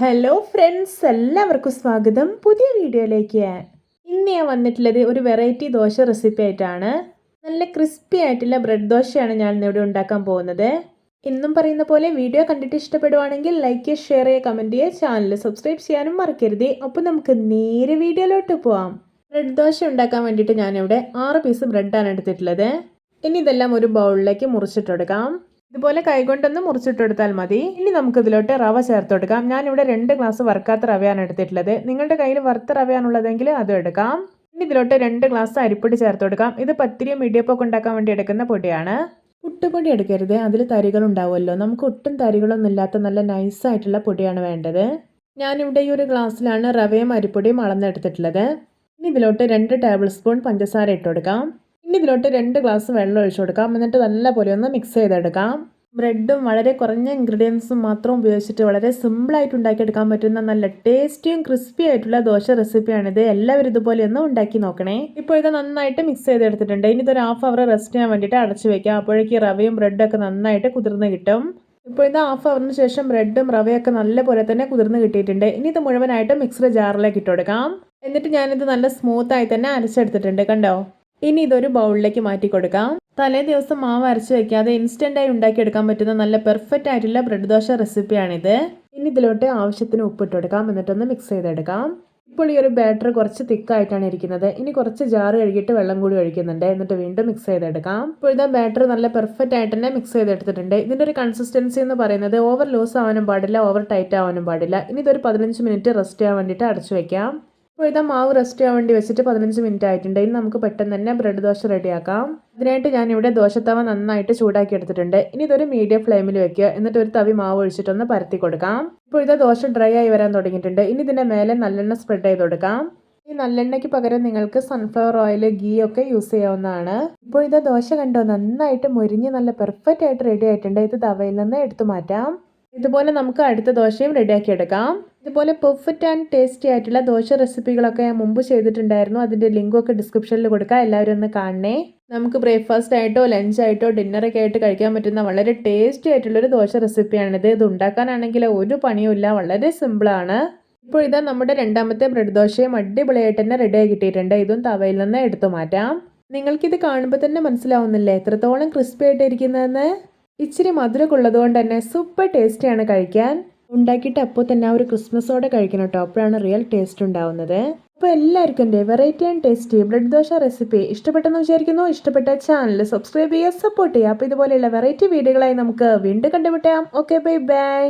Hello friends എല്ലാവർക്കും സ്വാഗതം. പുതിയ വീഡിയോയിലേക്ക്. ഇന്ന് ഞാൻ വന്നിട്ടുള്ളത് ഒരു വെറൈറ്റി ദോശ റെസിപ്പി ആയിട്ടാണ്. നല്ല ക്രിസ്പി ആയിട്ടുള്ള ബ്രെഡ് ദോശയാണ് ഞാൻ ഇന്നിവിടെ ഉണ്ടാക്കാൻ പോകുന്നത്. എന്നും പറയുന്ന പോലെ വീഡിയോ കണ്ടിട്ട് ഇഷ്ടപ്പെടുവാണെങ്കിൽ ലൈക്ക് ഷെയർ ചെയ്യുക കമന്റ് ചെയ്യുക ചാനൽ സബ്സ്ക്രൈബ് ചെയ്യാനും മറക്കരുത്. അപ്പോൾ നമുക്ക് നേരെ വീഡിയോയിലോട്ട് പോവാം. ബ്രെഡ് ദോശ ഉണ്ടാക്കാൻ വേണ്ടിയിട്ട് ഞാനിവിടെ ആറ് പീസ് ബ്രെഡാണ് എടുത്തിട്ടുള്ളത്. ഇനി ഇതെല്ലാം ഒരു ബൗളിലേക്ക് മുറിച്ചിട്ടെടുക്കാം ഇതുപോലെ കൈകൊണ്ടൊന്ന് മുറിച്ചിട്ടെടുത്താൽ മതി. ഇനി നമുക്ക് ഇതിലോട്ട് റവ ചേർത്ത് കൊടുക്കാം ഞാനിവിടെ രണ്ട് ഗ്ലാസ് വറുക്കാത്ത റവയാണ് എടുത്തിട്ടുള്ളത്. നിങ്ങളുടെ കയ്യിൽ വറുത്ത റവയാണുള്ളതെങ്കിൽ അതും എടുക്കാം. ഇനി ഇതിലോട്ട് രണ്ട് ഗ്ലാസ് അരിപ്പൊടി ചേർത്ത് കൊടുക്കാം ഇത് പത്തിരിയും ഇടിയപ്പൊക്കെ ഉണ്ടാക്കാൻ വേണ്ടി എടുക്കുന്ന പൊടിയാണ്. പുട്ടുപൊടി എടുക്കരുത്. അതിൽ തരികൾ ഉണ്ടാവുമല്ലോ നമുക്ക് ഒട്ടും തരികളൊന്നും ഇല്ലാത്ത നല്ല നൈസായിട്ടുള്ള പൊടിയാണ് വേണ്ടത്. ഞാനിവിടെ ഈ ഒരു ഗ്ലാസ്സിലാണ് റവയും അരിപ്പൊടിയും അളന്നെടുത്തിട്ടുള്ളത്. ഇനി ഇതിലോട്ട് രണ്ട് ടേബിൾ സ്പൂൺ പഞ്ചസാര ഇട്ട് കൊടുക്കാം. ഇനി ഇതിലോട്ട് രണ്ട് ഗ്ലാസ് വെള്ളം ഒഴിച്ചു കൊടുക്കാം. എന്നിട്ട് നല്ലപോലെ ഒന്ന് മിക്സ് ചെയ്തെടുക്കാം. ബ്രെഡും വളരെ കുറഞ്ഞ ഇൻഗ്രീഡിയൻസും മാത്രം ഉപയോഗിച്ചിട്ട് വളരെ സിമ്പിളായിട്ട് ഉണ്ടാക്കിയെടുക്കാൻ പറ്റുന്ന നല്ല ടേസ്റ്റിയും ക്രിസ്പി ആയിട്ടുള്ള ദോശ റെസിപ്പിയാണിത് എല്ലാവരും ഇതുപോലെ ഒന്ന് ഉണ്ടാക്കി നോക്കണേ. ഇപ്പോൾ ഇത് നന്നായിട്ട് മിക്സ് ചെയ്തെടുത്തിട്ടുണ്ട്. ഇനി ഇതൊരു ഹാഫ് അവർ റെസ്റ്റ് ചെയ്യാൻ വേണ്ടിയിട്ട് അടച്ചു വെക്കാം. അപ്പോഴേക്ക് റവയും ബ്രെഡൊക്കെ നന്നായിട്ട് കുതിർന്ന് കിട്ടും. ഇപ്പോൾ ഇത് ഹാഫ് അവറിന് ശേഷം ബ്രെഡും റവയൊക്കെ നല്ലപോലെ തന്നെ കുതിർന്ന് കിട്ടിയിട്ടുണ്ട്. ഇനി ഇത് മുഴുവനായിട്ട് മിക്സർ ജാറിലേക്ക് ഇട്ടുകൊടുക്കാം എന്നിട്ട് ഞാനിത് നല്ല സ്മൂത്തായി തന്നെ അരച്ചെടുത്തിട്ടുണ്ട്. കണ്ടോ? ഇനി ഇതൊരു ബൗളിലേക്ക് മാറ്റി കൊടുക്കാം. തലേ ദിവസം മാവ് അരച്ച് വെക്കാതെ ഇൻസ്റ്റന്റായി ഉണ്ടാക്കിയെടുക്കാൻ പറ്റുന്ന നല്ല പെർഫെക്റ്റ് ആയിട്ടുള്ള ബ്രെഡ് ദോശ റെസിപ്പിയാണിത് ഇനി ഇതിലോട്ട് ആവശ്യത്തിന് ഉപ്പിട്ട് കൊടുക്കാം. എന്നിട്ടൊന്ന് മിക്സ് ചെയ്തെടുക്കാം. ഇപ്പോൾ ഈ ഒരു ബാറ്റർ കുറച്ച് തിക്കായിട്ടാണ് ഇരിക്കുന്നത്. ഇനി കുറച്ച് ജാറ് കഴുകിയിട്ട് വെള്ളം കൂടി ഒഴിക്കുന്നുണ്ട്. എന്നിട്ട് വീണ്ടും മിക്സ് ചെയ്തെടുക്കാം. ഇപ്പോൾ ഇതാ ബാറ്റർ നല്ല പെർഫെക്റ്റ് ആയിട്ട് തന്നെ മിക്സ് ചെയ്തെടുത്തിട്ടുണ്ട്. ഇതിന്റെ ഒരു കൺസിസ്റ്റൻസി എന്ന് പറയുന്നത് ഓവർ ലൂസ് ആവാനും പാടില്ല ഓവർ ടൈറ്റ് ആവാനും പാടില്ല. ഇനി ഇതൊരു പതിനഞ്ച് മിനിറ്റ് റെസ്റ്റ് ചെയ്യാൻ വേണ്ടിയിട്ട് അടച്ചു വെക്കാം. ഇപ്പോൾ ഇതാ മാവ് റെസ്റ്റ് ചെയ്യാൻ വേണ്ടി വെച്ചിട്ട് പതിനഞ്ച് മിനിറ്റ് ആയിട്ടുണ്ട്. ഇനി നമുക്ക് പെട്ടെന്ന് തന്നെ ബ്രെഡ് ദോശ റെഡിയാക്കാം ഇതിനായിട്ട് ഞാനിവിടെ ദോശത്തവ നന്നായിട്ട് ചൂടാക്കി എടുത്തിട്ടുണ്ട്. ഇനി ഇതൊരു മീഡിയം ഫ്ലെയിമിൽ വെക്കുക. എന്നിട്ട് ഒരു തവി മാവ് ഒഴിച്ചിട്ടൊന്ന് പരത്തി കൊടുക്കാം. ഇപ്പോൾ ഇതാ ദോശ ഡ്രൈ ആയി വരാൻ തുടങ്ങിയിട്ടുണ്ട്. ഇനി ഇതിന്റെ മേലെ നല്ലെണ്ണ സ്പ്രെഡ് ചെയ്ത് കൊടുക്കാം. ഈ നല്ലെണ്ണയ്ക്ക് പകരം നിങ്ങൾക്ക് സൺഫ്ലവർ ഓയിൽ ഗീ ഒക്കെ യൂസ് ചെയ്യാവുന്നതാണ്. ഇപ്പോൾ ഇത് ദോശ കണ്ടോ? നന്നായിട്ട് മുരിഞ്ഞ് നല്ല പെർഫെക്റ്റ് ആയിട്ട് റെഡി ആയിട്ടുണ്ട്. ഇത് തവയിൽ നിന്ന് എടുത്തു മാറ്റാം. ഇതുപോലെ നമുക്ക് അടുത്ത ദോശയും റെഡിയാക്കി എടുക്കാം. ഇതുപോലെ പെർഫെക്റ്റ് ആൻഡ് ടേസ്റ്റി ആയിട്ടുള്ള ദോശ റെസിപ്പികളൊക്കെ ഞാൻ മുമ്പ് ചെയ്തിട്ടുണ്ടായിരുന്നു. അതിന്റെ ലിങ്കൊക്കെ ഡിസ്ക്രിപ്ഷനിൽ കൊടുക്കാം. എല്ലാവരും ഒന്ന് കാണണേ. നമുക്ക് ബ്രേക്ക്ഫാസ്റ്റ് ആയിട്ടോ ലഞ്ച് ആയിട്ടോ ഡിന്നറൊക്കെ ആയിട്ട് കഴിക്കാൻ പറ്റുന്ന വളരെ ടേസ്റ്റി ആയിട്ടുള്ളൊരു ദോശ റെസിപ്പിയാണിത് ഇത് ഉണ്ടാക്കാനാണെങ്കിൽ ഒരു പണിയുമില്ല വളരെ സിമ്പിളാണ് ഇപ്പോൾ ഇതാ നമ്മുടെ രണ്ടാമത്തെ ബ്രെഡ് ദോശയും അടിപൊളിയായിട്ട് തന്നെ റെഡിയായി കിട്ടിയിട്ടുണ്ട്. ഇതും തവയിൽ നിന്ന് എടുത്തു മാറ്റാം. നിങ്ങൾക്കിത് കാണുമ്പോൾ തന്നെ മനസ്സിലാവുന്നില്ലേ? എത്രത്തോളം ക്രിസ്പി ആയിട്ടിരിക്കുന്നതെന്ന് ഇച്ചിരി മധുരമൊക്കെ ഉള്ളതുകൊണ്ട് തന്നെ സൂപ്പർ ടേസ്റ്റിയാണ് കഴിക്കാൻ. ഉണ്ടാക്കിയിട്ട് അപ്പോൾ തന്നെ ആ ഒരു ക്രിസ്മസോടെ കഴിക്കണം കേട്ടോ. അപ്പോഴാണ് റിയൽ ടേസ്റ്റ് ഉണ്ടാവുന്നത്. അപ്പോൾ എല്ലാവർക്കും എന്റെ variety and tasty bread dosa recipe ഇഷ്ടപ്പെട്ടെന്ന് വിചാരിക്കുന്നു. ഇഷ്ടപ്പെട്ട ചാനൽ സബ്സ്ക്രൈബ് ചെയ്യുക സപ്പോർട്ട് ചെയ്യുക. അപ്പോൾ ഇതുപോലെയുള്ള വെറൈറ്റി വീഡിയോകളായി നമുക്ക് വീണ്ടും കണ്ടുമുട്ടാം. Okay bye bye